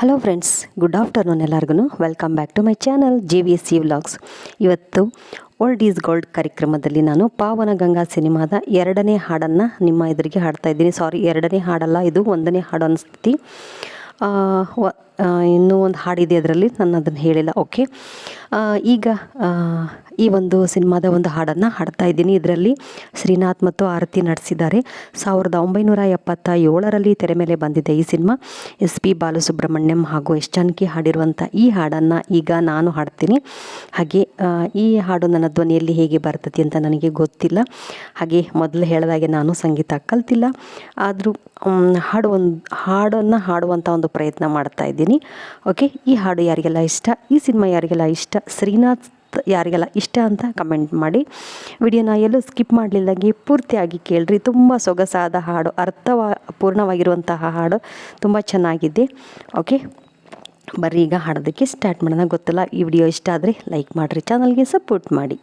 Hello friends good afternoon ಎಲ್ಲರಿಗೂ welcome back to my channel J V S C vlogs ಇವತ್ತು old is gold ಕಾರ್ಯಕ್ರಮದಲ್ಲಿ ನಾನು ಪಾವನ ಗಂಗಾ ಸಿನಿಮಾದ ಎರಡನೇ ಹಾಡನ್ನು ನಿಮ್ಮ ಎದುರಿಗೆ ಹಾಡ್ತಾ ಇದ್ದೀನಿ. ಸಾರಿ ಎರಡನೇ ಹಾಡಲ್ಲ, ಇದು ಒಂದನೇ ಹಾಡು ಅನಿಸ್ತಿ. ಇನ್ನೂ ಒಂದು ಹಾಡಿದೆ ಅದರಲ್ಲಿ, ನಾನು ಅದನ್ನು ಹೇಳಿಲ್ಲ. ಓಕೆ ಈಗ ಈ ಒಂದು ಸಿನಿಮಾದ ಒಂದು ಹಾಡನ್ನು ಹಾಡ್ತಾ ಇದ್ದೀನಿ. ಇದರಲ್ಲಿ ಶ್ರೀನಾಥ್ ಮತ್ತು ಆರತಿ ನಡೆಸಿದ್ದಾರೆ. ಸಾವಿರದ ಒಂಬೈನೂರ ಎಪ್ಪತ್ತ ಏಳರಲ್ಲಿ ತೆರೆ ಮೇಲೆ ಬಂದಿದೆ ಈ ಸಿನಿಮಾ. ಎಸ್ ಪಿ ಬಾಲಸುಬ್ರಹ್ಮಣ್ಯಂ ಹಾಗೂ ಎಸ್ ಜಾನಕಿ ಹಾಡಿರುವಂಥ ಈ ಹಾಡನ್ನು ಈಗ ನಾನು ಹಾಡ್ತೀನಿ. ಹಾಗೆ ಈ ಹಾಡು ನನ್ನ ಧ್ವನಿಯಲ್ಲಿ ಹೇಗೆ ಬರ್ತದೆ ಅಂತ ನನಗೆ ಗೊತ್ತಿಲ್ಲ. ಹಾಗೆ ಮೊದಲು ಹೇಳಿದಾಗೆ ನಾನು ಸಂಗೀತ ಕಲ್ತಿಲ್ಲ. ಆದರೂ ಹಾಡು ಒಂದು, ಹಾಡನ್ನು ಹಾಡುವಂಥ ಒಂದು ಪ್ರಯತ್ನ ಮಾಡ್ತಾ ಇದ್ದೀನಿ. ಓಕೆ, ಈ ಹಾಡು ಯಾರಿಗೆಲ್ಲ ಇಷ್ಟ? ಈ ಸಿನಿಮಾ ಯಾರಿಗೆಲ್ಲ ಇಷ್ಟ? ಶ್ರೀನಾಥ್ ಯಾರಿಗೆಲ್ಲ ಇಷ್ಟ ಅಂತ ಕಮೆಂಟ್ ಮಾಡಿ. ವಿಡಿಯೋನ ಎಲ್ಲೂ ಸ್ಕಿಪ್ ಮಾಡಲಿಲ್ಲಂಗೆ ಪೂರ್ತಿಯಾಗಿ ಕೇಳ್ರಿ. ತುಂಬ ಸೊಗಸಾದ ಹಾಡು, ಅರ್ಥವ, ಪೂರ್ಣವಾಗಿರುವಂತಹ ಹಾಡು ತುಂಬ ಚೆನ್ನಾಗಿದೆ. ಓಕೆ ಬರ್ರಿ ಈಗ ಹಾಡೋದಕ್ಕೆ ಸ್ಟಾರ್ಟ್ ಮಾಡೋಣ. ಗೊತ್ತಲ್ಲ, ಈ ವಿಡಿಯೋ ಇಷ್ಟ ಆದರೆ ಲೈಕ್ ಮಾಡಿರಿ. ಚಾನಲ್ಗೆ ಸಪೋರ್ಟ್ ಮಾಡಿ.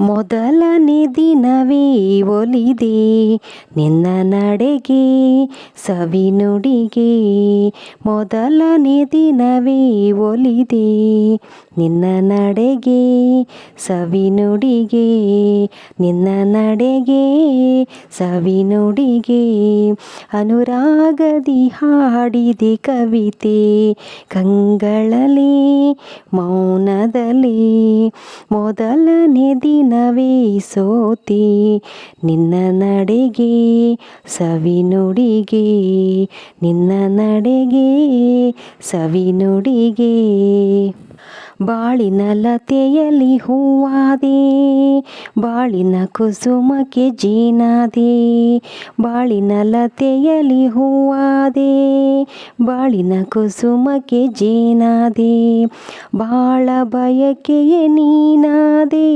ಮೊದಲನೇ ದಿನವೇ ಒಲಿದೆ. ನಿನ್ನ ನಡೆಗೆ ಸವಿ ನುಡಿಗೆ ಮೊದಲನೇ ದಿನವೇ ಒಲಿದೆ. ನಿನ್ನ ನಡೆಗೆ ಸವಿ ನುಡಿಗೆ, ನಿನ್ನ ನಡೆಗೆ ಸವಿ ನುಡಿಗೆ ಅನುರಾಗದಿ ಹಾಡಿದೆ ಕವಿತೆ. ಕಂಗಳಲಿ ಮೌನದಲ್ಲಿ ಮೊದಲನೇ ನವಿ ಸೋತಿ ನಿನ್ನ ನಡೆಗೆ ಸವಿನುಡಿಗೆ ನಿನ್ನ ನಡೆಗೆ ಸವಿನುಡಿಗೆ ಬಾಳಿನ ಲತೆಯಲ್ಲಿ ಹೂವಾದೆ, ಬಾಳಿನ ಕುಸುಮಕ್ಕೆ ಜೀನಾದೆ, ಬಾಳಿನ ಲತೆಯಲ್ಲಿ ಹೂವಾದೆ, ಬಾಳಿನ ಕುಸುಮಕ್ಕೆ ಜೇನಾದೆ, ಬಾಳ ಬಯಕೆಯೇ ನೀನಾದೆ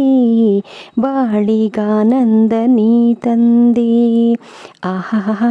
ಬಾಳಿಗಾನಂದ ನೀ ತಂದೆ. ಆಹಾ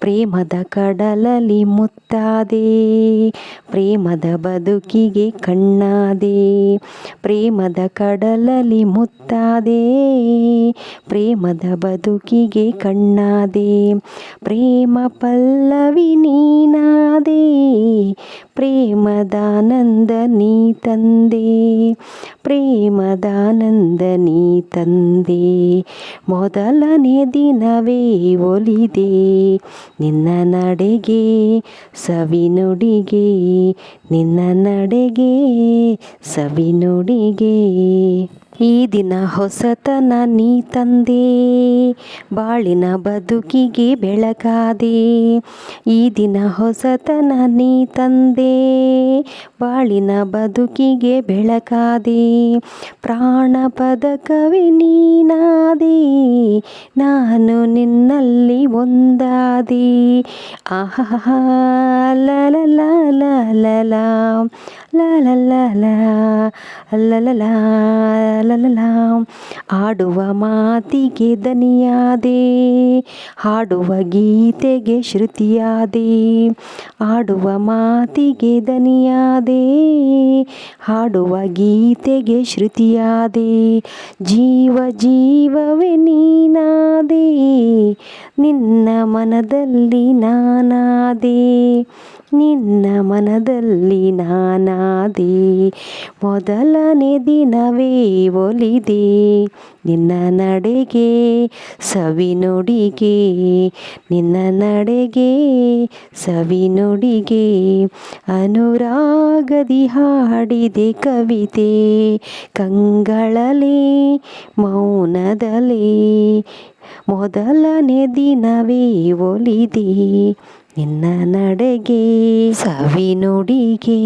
ಪ್ರೇಮದ ಕಡಲಲಿ ಮುತ್ತಾದೆ, ಪ್ರೇಮದ ಬದುಕಿಗೆ ಕಣ್ಣಾದೆ, ಪ್ರೇಮದ ಕಡಲಲಿ ಮುತ್ತಾದೆ, ಪ್ರೇಮದ ಬದುಕಿಗೆ ಕಣ್ಣಾದೆ, ಪ್ರೇಮ ಪಲ್ಲವಿ ನೀನಾದೆ ಪ್ರೇಮದಾನಂದ ನೀ ತಂದೆ ಪ್ರೇಮದಾನಂದ ನೀ ತಂದೆ. ಮೊದಲನೇ ದಿನವೇ ಒಲಿದೆ ನಿನ್ನ ನಡೆಗೆ ಸವಿನುಡಿಗೆ ನಿನ್ನ ನಡೆಗೆ ಸವಿ ಸವಿನುಡಿಗೆ ಈ ದಿನ ಹೊಸತನ ನೀ ತಂದೆ, ಬಾಳಿನ ಬದುಕಿಗೆ ಬೆಳಕಾದೆ ಈ ದಿನ ಹೊಸತನ ನೀ ತಂದೆ, ಬಾಳಿನ ಬದುಕಿಗೆ ಬೆಳಕಾದೆ ಪ್ರಾಣ ಪದಕವೇ ನೀನಾದೆ, ನಾನು ನಿನ್ನಲ್ಲಿ ಒಂದಾದೆ. ಆಹಾ ಲ. ಲಲಲಲ ಆಡುವ ಮಾತಿಗೆ ದನಿಯಾದೆ, ಹಾಡುವ ಗೀತೆಗೆ ಶ್ರುತಿಯಾದೆ ಆಡುವ ಮಾತಿಗೆ ದನಿಯಾದೆ, ಹಾಡುವ ಗೀತೆಗೆ ಶ್ರುತಿಯಾದೆ. ಜೀವ ಜೀವವೇ ನೀನಾದೆ, ನಿನ್ನ ಮನದಲ್ಲಿ ನಾನಾದೆ. ನಿನ್ನ ಮನದಲ್ಲಿ ನಾನಾದೆ. ಮೊದಲನೇ ದಿನವೇ ಒಲಿದೆ. ನಿನ್ನ ನಡೆಗೆ ಸವಿ ನೋಡಿಗೆ. ನಿನ್ನ ನಡೆಗೆ ಸವಿ ನುಡಿಗೆ. ಅನುರಾಗದಿ ಹಾಡಿದೆ ಕವಿತೆ. ಕಂಗಳಲೆ, ಮೌನದಲೇ. ಮೊದಲನೇ ದಿನವೇ ಒಲಿದೆ. ನಿನ್ನ ನಡೆಗೆ ಸಾವಿನುಡಿಗೆ.